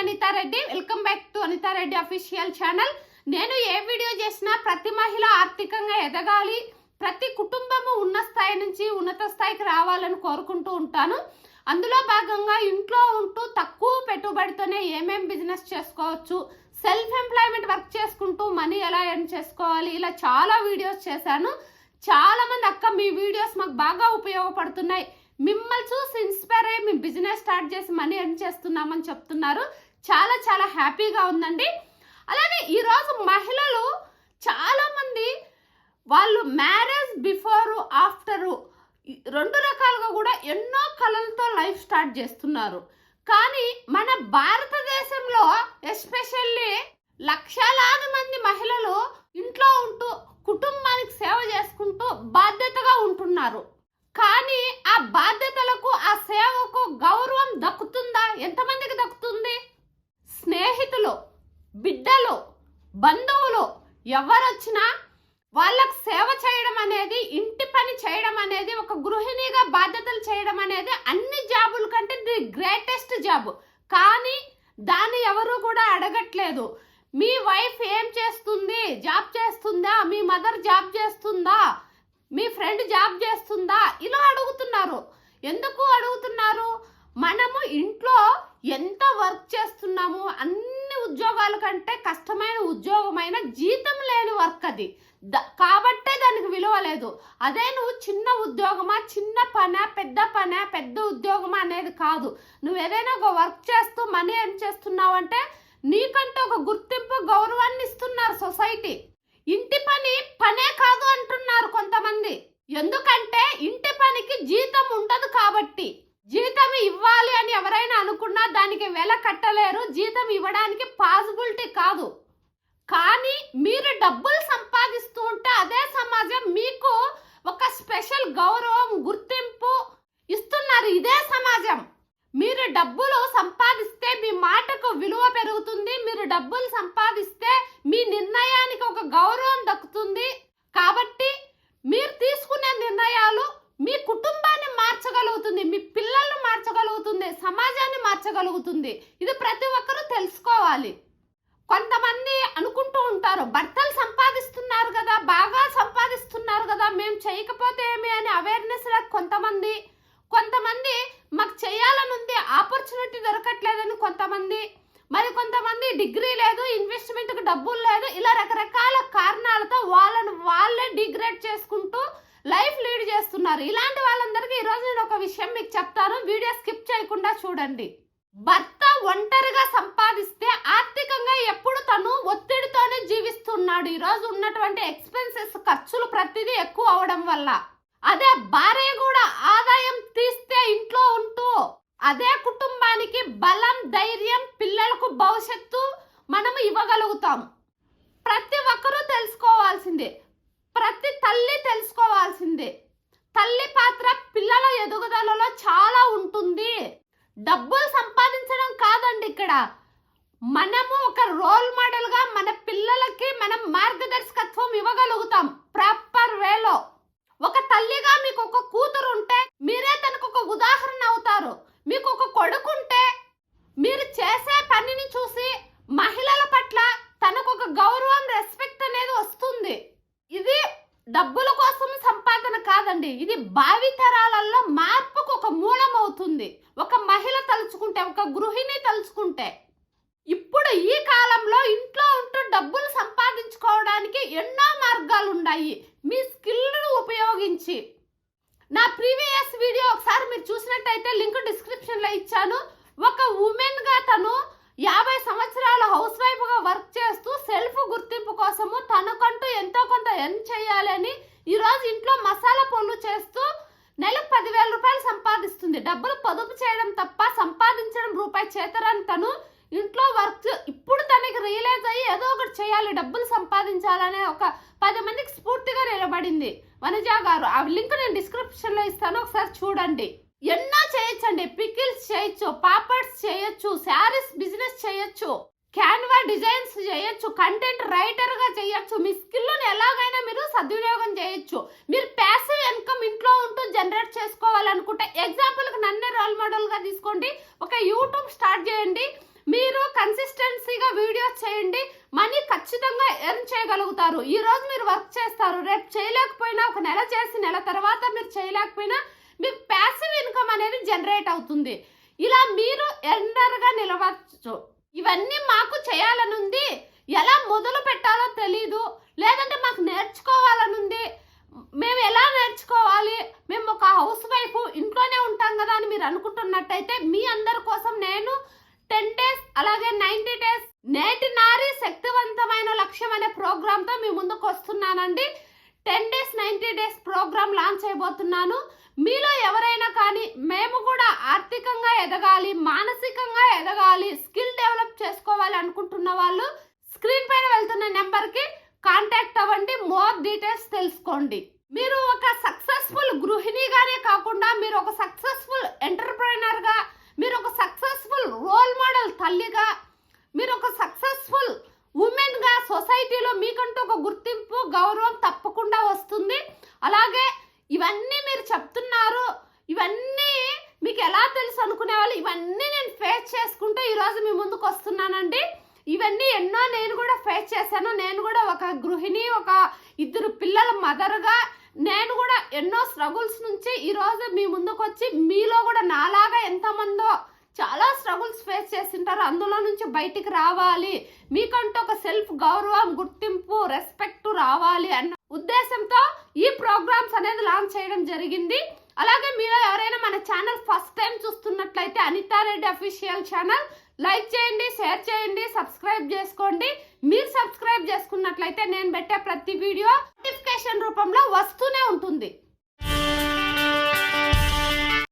Anitha Reddy. Welcome back to Anitha Reddy official channel నేను ఏ video చేసినా ప్రతి మహిళ ఆర్థికంగా ఎదగాలి. ప్రతి కుటుంబము ఉన్న స్థాయి నుంచి ఉన్నత స్థాయికి రావాలని కోరుకుంటూ ఉంటాను. అందులో భాగంగా ఇంట్లో ఉంటూ తక్కువ పెట్టుబడితోనే ఏమేం బిజినెస్ చేసుకోవచ్చు సెల్ఫ్ ఎంప్లాయ్మెంట్ వర్క్ చేసుకుంటూ మనీ ఎలా ఎర్న్ చేసుకోవాలి ఇలా చాలా వీడియోస్ చేశాను. చాలా మంది అక్క మీ వీడియోస్ మాకు బాగా ఉపయోగపడుతున్నాయి. మిమ్మల్ని చూసి ఇన్స్పైర్ అయ్యి మేము బిజినెస్ స్టార్ట్ చేసి మనీ ఎర్న్ చేస్తున్నామని చెప్తున్నారు. చాలా చాలా హ్యాపీగా ఉందండి. అలాగే ఈరోజు మహిళలు చాలామంది వాళ్ళు మ్యారేజ్ బిఫోర్ ఆఫ్టర్ రెండు రకాలుగా కూడా ఎన్నో కళలతో లైఫ్ స్టార్ట్ చేస్తున్నారు. కానీ మన భారతదేశంలో ఎస్పెషల్లీ లక్షలాది మంది మహిళలు ఇంట్లో ఉంటూ కుటుంబానికి సేవ చేసుకుంటూ బాధ్యతగా ఉంటున్నారు. కానీ ఆ బాధ్యతలకు ఆ సేవకు గౌరవం దక్కుతుందా? ఎంతమందికి దక్కుతుంది? స్నేహితులు బిడ్డలు బంధువులు ఎవరొచ్చినా వాళ్ళకు సేవ చేయడం అనేది ఇంటి పని చేయడం అనేది ఒక గృహిణిగా బాధ్యతలు చేయడం అనేది అన్ని జాబుల కంటే ది గ్రేటెస్ట్ జాబ్. కానీ దాన్ని ఎవరు కూడా అడగట్లేదు. మీ వైఫ్ ఏం చేస్తుంది? జాబ్ చేస్తుందా? మీ మదర్ జాబ్ చేస్తుందా? మీ ఫ్రెండ్ జాబ్ చేస్తుందా? ఇలా అడుగుతున్నారు. ఎందుకు అడుగుతున్నారు? మనము ఇంట్లో ఎంత వర్క్ చేస్తున్నాం ఉద్యోగాల కంటే కష్టమైన ఉద్యోగమైన జీతం లేని వర్క్ అది ద- కాబట్టే దానికి విలువ లేదు. అదే నువ్వు చిన్న ఉద్యోగమా చిన్న పనా పెద్ద పనా పెద్ద ఉద్యోగమా అనేది కాదు. నువ్వు ఏదైనా ఒక వర్క్ చేస్తూ మనీ ఏం చేస్తున్నావంటే నీకంటే ఒక గుర్తింపు గౌరవాన్ని ఇస్తున్నారు సొసైటీ. ఇంటి పని పనే కాదు అంటున్నారు కొంతమంది. ఎందుకంటే ఇంటి పనికి జీతం ఉండదు కాబట్టి జీతం ఇవ్వాలి అని ఎవరైనా అనుకున్నా నెల కట్టలేరు జీతం ఇవ్వడానికి పాసిబిలిటీ కాదు. కానీ మీరు డబ్బులు సంపాదిస్తూ ఉంటే అదే సమాజం మీకు ఒక స్పెషల్ గౌరవం గుర్తింపు ఇస్తున్నారు. ఇదే సమాజం. మీరు డబ్బులు సంపాదిస్తే మీ మాటకు విలువ పెరుగుతుంది. మీరు డబ్బులు సంపాదిస్తే మీ నిర్ణయానికి ఒక గౌరవం దక్కుతుంది. కాబట్టి కలుగుతుంది ఇది ప్రతి ఒక్కరూ తెలుసుకోవాలి. కొంతమంది అనుకుంటూ ఉంటారు భర్తలు సంపాదిస్తున్నారు కదా బాగా సంపాదిస్తున్నారు కదా మేము చేయకపోతే ఏమి? అని అవేర్నెస్ లేక కొంతమంది కొంతమంది మాకు చేయాలనుంది ఆపర్చునిటీ దొరకట్లేదని కొంతమంది మరి కొంతమంది డిగ్రీ లేదు ఇన్వెస్ట్మెంట్కి డబ్బులు లేదు. ఇలా రకరకాల కారణాలతో వాళ్ళను వాళ్ళే డిగ్రేడ్ చేసుకుంటూ లైఫ్ లీడ్ చేస్తున్నారు. ఇలాంటి వాళ్ళందరికీ ఈరోజు నేను ఒక విషయం మీకు చెప్తాను. వీడియో స్కిప్ చేయకుండా చూడండి. భర్త ఒంటరిగా సంపాదిస్తే ఆర్థికంగా ఎప్పుడు తను ఒత్తిడితోనే జీవిస్తున్నాడు. ఈరోజు ఉన్నటువంటి ఎక్స్పెన్సెస్ ఖర్చులు ప్రతిదీ ఎక్కువ అవడం వల్ల. అదే భార్య కూడా ఆదాయం తీస్తే ఇంట్లో ఉంటూ అదే కుటుంబానికి బలం ధైర్యం పిల్లలకు భవిష్యత్తు మనము ఇవ్వగలుగుతాం. ప్రతి ఒక్కరూ తెలుసుకోవాల్సిందే. ప్రతి తల్లి తెలుసుకోవాల్సిందే. తల్లి పాత్ర పిల్లల ఎదుగుదలలో చాలా ఉంటుంది. డబ్బులు సంపా ఇక్కడ మనము ఒక రోల్ మోడల్గా మన పిల్లలకి మనం మార్గదర్శకత్వం ఇవ్వగలుగుతాం. ప్రాపర్ వేలో. ఒక తల్లిగా మీకు ఒక కూతురు ఉంటే మీరే తనకు ఒక ఉదాహరణ అవుతారు మీకు ఒక కొడుకు ఉంటే మీరు చేసే పనిని చూసి మహిళల పట్ల తనకు ఒక గౌరవం రెస్పెక్ట్ అనేది వస్తుంది ఇది డబ్బుల కోసం సంపాదన కాదండి ఇది భావితరాలలో మార్పుకు ఒక మూలం అవుతుంది ఒక మహిళ తలుచుకుంటే ఒక గృహిణి తలుచుకుంటే. ఇప్పుడు ఈ కాలంలో ఇంట్లో ఉంటూ డబ్బులు సంపాదించుకోవడానికి ఎన్నో మార్గాలు ఉన్నాయి మీ స్కిల్ను ఉపయోగించి. నా ప్రీవియస్ వీడియో ఒకసారి మీరు చూసినట్టయితే లింక్ డిస్క్రిప్షన్లో ఇచ్చాను. ఒక ఉమెన్గా తను యాభై సంవత్సరాల హౌస్ వైఫ్గా వర్క్ చేస్తూ సెల్ఫ్ గుర్తింపు కోసము తనకంటూ ఎంతో కొంత ఎర్న్ చేయాలని ఈ రోజు ఇంట్లో మసాలా పనులు చేస్తూ నెలకు పదివేల రూపాయలు సంపాదిస్తుంది. డబ్బులు పొదుపు చేయడం తప్ప సంపాదించడం రూపాయి చేతరని తను ఇంట్లో వర్క్ ఇప్పుడు తనకి రియలైజ్ అయ్యి ఏదో ఒకటి చేయాలి డబ్బులు సంపాదించాలనే ఒక పది మందికి స్ఫూర్తిగా నిలబడింది వనజ గారు. ఆ లింక్ నేను డిస్క్రిప్షన్లో ఇస్తాను ఒకసారి చూడండి. ఎన్నో చేయొచ్చండి. పికిల్స్ చేయొచ్చు పాపడ్స్ చేయొచ్చు శారీస్ బిజినెస్ చేయొచ్చు. క్యాన్వా డిజైన్స్ చేయొచ్చు కంటెంట్ రైటర్గా చేయొచ్చు మీ స్కిల్ ఎలాగైనా మీరు సద్వినియోగం చేయొచ్చు. మీరు ప్యాసివ్ ఇన్కమ్ ఇంట్లో ఉంటూ జనరేట్ చేసుకోవాలనుకుంటే ఎగ్జాంపుల్కి నన్నే రోల్ మోడల్గా తీసుకోండి ఒక యూట్యూబ్ స్టార్ట్ చేయండి మీరు కన్సిస్టెన్సీగా వీడియోస్ చేయండి మనీ ఖచ్చితంగా ఎర్న్ చేయగలుగుతారు. ఈరోజు మీరు వర్క్ చేస్తారు రేపు చేయలేకపోయినా ఒక నెల చేసి నెల తర్వాత మీరు చేయలేకపోయినా మీకు ప్యాసివ్ ఇన్కమ్ అనేది జనరేట్ అవుతుంది. ఇలా మీరు ఎర్నర్గా నిలవచ్చు ఇవన్నీ మాకు చేయాలనుంది. ఎలా మొదలు పెట్టాలో తెలీదు. లేదంటే మాకు నేర్చుకోవాలనుంది. మేము ఎలా నేర్చుకోవాలి? మేము ఒక హౌస్ వైఫ్ ఇంట్లోనే ఉంటాం కదా అని మీరు అనుకుంటున్నట్టయితే మీ అందరి కోసం నేను టెన్ డేస్ అలాగే నైంటీ డేస్ నేటి నారి శక్తివంతమైన లక్ష్యం అనే ప్రోగ్రామ్తో మీ ముందుకు వస్తున్నానండి. Ten days ninety days programme launch చేయబోతున్నాను మీలో ఎవరైనా కానీ మేము కూడా ఆర్థికంగా ఎదగాలి మానసికంగా ఎదగాలి స్కిల్ డెవలప్ చేసుకోవాలి అనుకుంటున్న వాళ్ళు స్క్రీన్ పైన వెళ్తున్న నెంబర్కి కాంటాక్ట్ అవ్వండి. మోర్ డీటెయిల్స్ తెలుసుకోండి. మీరు ఒక సక్సెస్ఫుల్ గృహిణిగానే కాకుండా మీరు ఒక సక్సెస్ఫుల్ ఎంటర్ప్రైనర్గా మీరు ఒక సక్సెస్ఫుల్ రోల్ మోడల్ తల్లిగా మీరు ఒక సక్సెస్ఫుల్ ఉమెన్గా సొసైటీలో మీకంటూ ఒక గుర్తింపు గౌరవం తప్ప వస్తుంది. అలాగే ఇవన్నీ మీరు చెప్తున్నారు ఇవన్నీ మీకు ఎలా తెలుసు అనుకునే వాళ్ళు ఇవన్నీ నేను ఫేస్ చేసుకుంటూ ఈరోజు మీ ముందుకు వస్తున్నానండి. ఇవన్నీ ఎన్నో నేను కూడా ఫేస్ చేశాను. నేను కూడా ఒక గృహిణి ఒక ఇద్దరు పిల్లల మదర్గా నేను కూడా ఎన్నో స్ట్రగుల్స్ నుంచి ఈరోజు మీ ముందుకు వచ్చి మీలో కూడా నాలాగా ఎంతమందో చాలా స్ట్రగుల్స్ ఫేస్ చేసింటారు. అందులో నుంచి బయటికి రావాలి. మీకంటూ ఒక సెల్ఫ్ గౌరవం గుర్తింపు రెస్పెక్ట్ రావాలి అన్న ఉద్దేశంతో ఈ ప్రోగ్రామ్స్ అనేది లాంచ్ చేయడం జరిగింది. అలాగే మీరు ఎవరైనా మన ఛానల్ ఫస్ట్ టైం చూస్తున్నట్లయితే అనితారెడ్డి అఫీషియల్ ఛానల్ లైక్ చేయండి షేర్ చేయండి సబ్స్క్రైబ్ చేసుకోండి. మీరు సబ్స్క్రైబ్ చేసుకున్నట్లయితే నేను పెట్టే ప్రతి వీడియో నోటిఫికేషన్ రూపంలో వస్తూనే ఉంటుంది.